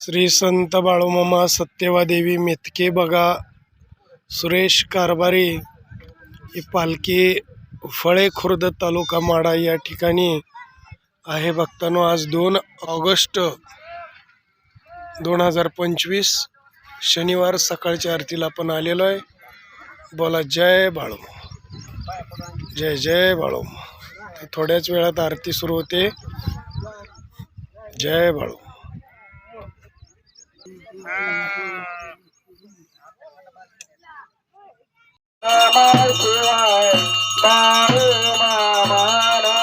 श्री संत बाळूमामा सत्यवादेवी मेतके बघा सुरेश कारभारी ही पालखी फळे खुर्द तालुका माडा या ठिकाणी आहे. भक्तांनो आज दोन ऑगस्ट दोन हजार पंचवीस शनिवार सकाळच्या आरतीला आपण आलेलो आहे. बोला जय बाळू जय जय बाळू थोड्याच वेळात आरती सुरू होते. जय बाळू शिवाय मामा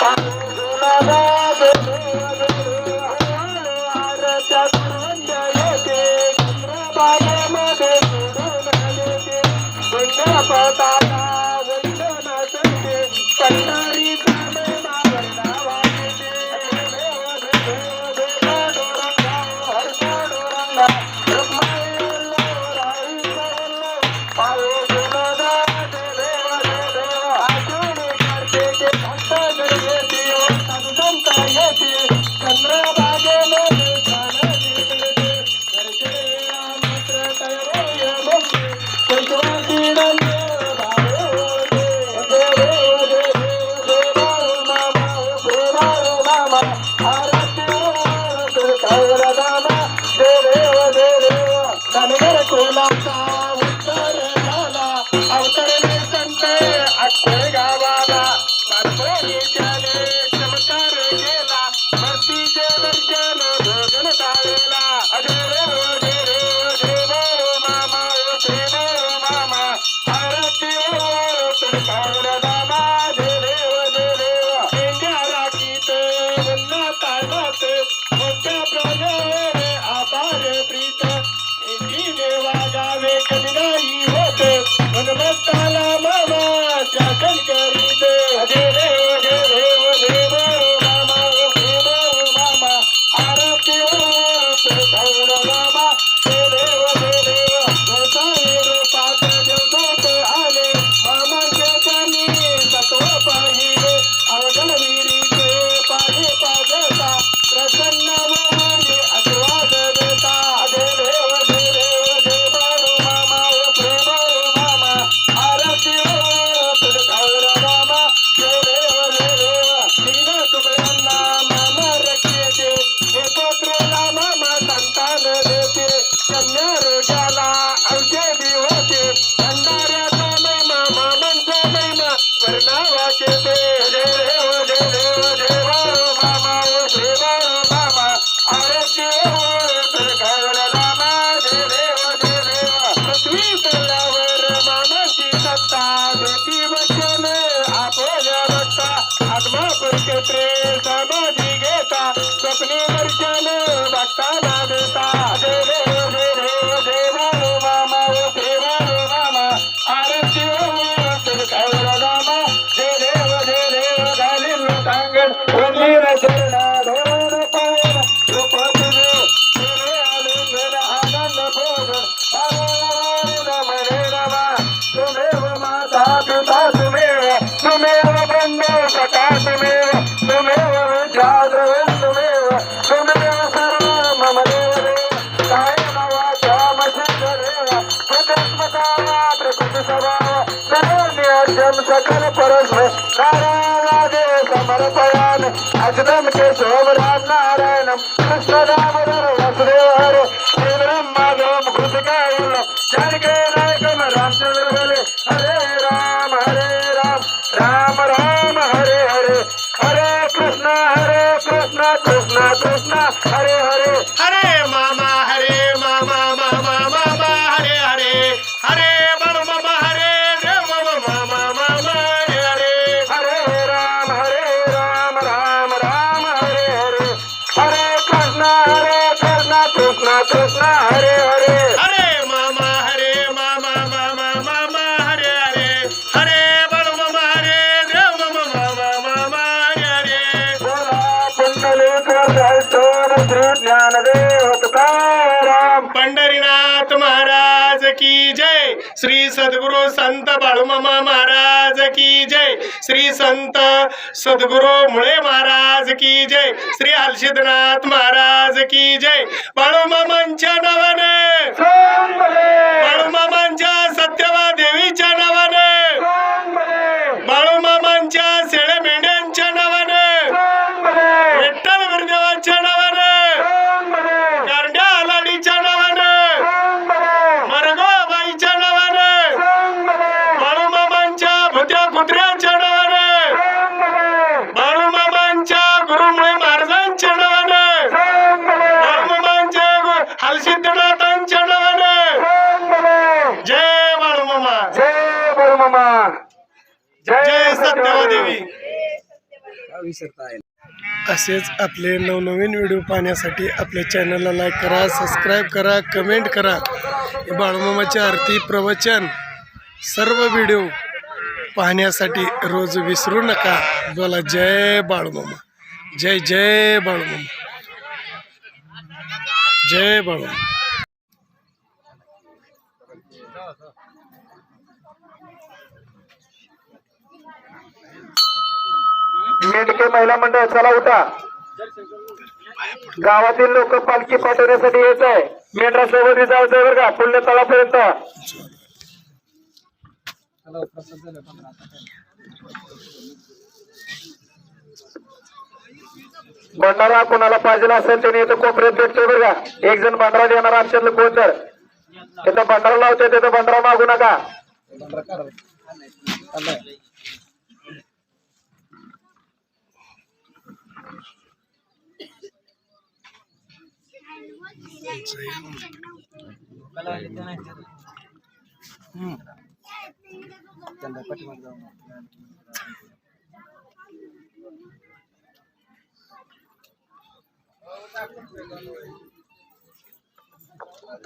தங்குமதா नियोजन सकल परस नारायण समर्पयान. अजनम केशव राम नारायणम. कृष्ण राम श्री ज्ञानदेव तुकाराम पंढरीनाथ महाराज की जय। श्री सद्गुरु संत बाळूमामा महाराज की जय। श्री संत सद्गुरु मुळे महाराज की जय। श्री हर्षिदनाथ महाराज की जय। बाळूमामांच्या नावाने। जय सत्यवा देवी असेच आपले नवनवीन व्हिडिओ पाहण्यासाठी आपल्या चॅनलला लाईक करा सबस्क्राईब करा कमेंट करा. बाळूमामाची आरती प्रवचन. सर्व व्हिडिओ पाहण्यासाठी रोज विसरू नका. बोला जय बाळूमामा. जय जय बाळूमामा. जय बाळूमामा. मेंढके महिला मंडळ चला उठा. गावातील लोक पालखी पाठवण्यासाठी येत आहे. मेंढरा सोबत जायचं बरं का पुण्य तळापर्यंत. भंडारा कोणाला पाहिजे असेल त्याने येतो कोपऱ्यात भेटतोय बरं का. एक जण भंडारा देणार आमच्यातलं कोण तर. तिथं भंडारा लावतोय तिथं भंडारा मागू नका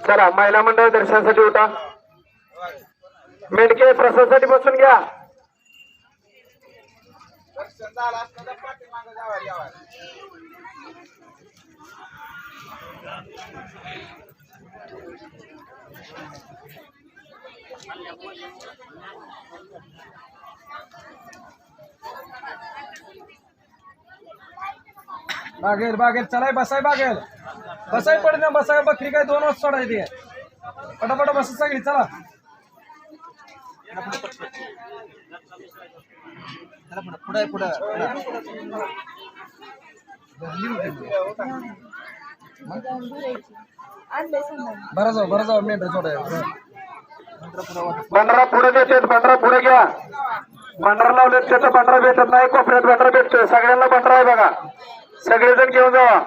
चला महिला मंडळ दर्शनासाठी उठा. मेडके प्रसादासाठी बसून घ्या. बागेल बागेल. चलाय बसाय बागेल. बसाय पड ना बसाय. बकरी काय दोन वाजता सोडायची पटापट बसा सगळी चला. पुढे पुढे बरं जाऊ बरं जाऊ. मेंढ सोडाय भंडारा पुढे देतात भंडारा पुढे घ्या. भंडारा लावले त्याचं भंडारा भेटत नाही कोपऱ्यात भंडारा भेटतोय. सगळ्यांना भंडारा आहे बघा. सगळेजण घेऊन जावा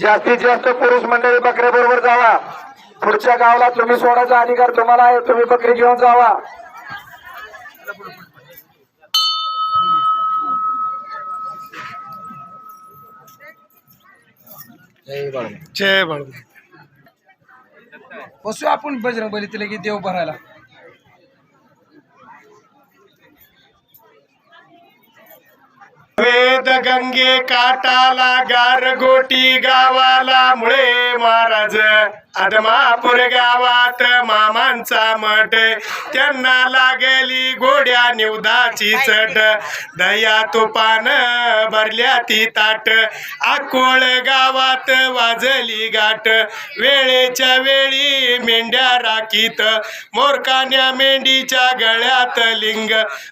जास्तीत जास्त पुरुष मंडळी बकऱ्या बरोबर जावा. पुढच्या गावाला तुम्ही सोडायचा अधिकार तुम्हाला आहे तुम्ही बकरी घेऊन जावा. जय बाळू. बसू आपण बजरंग बली तिला की देव भरायला. वेद गंगे काटाला गारगोटी गावाला मुळे महाराज. आदमापूर गावात मामांचा मठ त्यांना लागली गोड्या निवदाची चट. दया तुपान भरल्या ती ताट. आकोळ गावात वाजली गाठ. वेळेच्या वेळी मेंढ्या राखीत. मोरकान्या मेंढीच्या गळ्यात लिंग.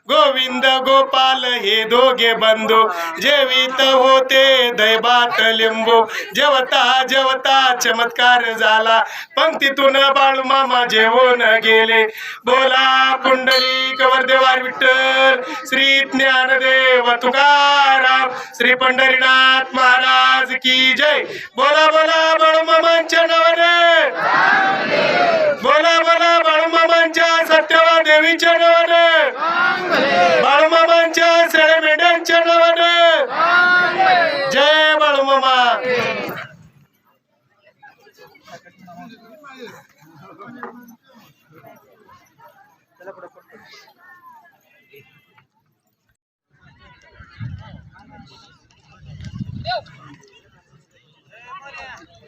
गोविंद गोपाल हे दोघे बंधू. जेवित होते दैबात लिंबू. जेवता जेवता चमत्कार झाला. पंक्तीतून बाळूमामा जेवून गेले. बोला पुंडली कवरदेवार विठ्ठल. श्री ज्ञानदेव तुकाराम. श्री पंढरीनाथ महाराज की जय. बोला बोला बाळूमामांच्या नावाने. बोला बोला बाळूमामांच्या सत्यवा देवीच्या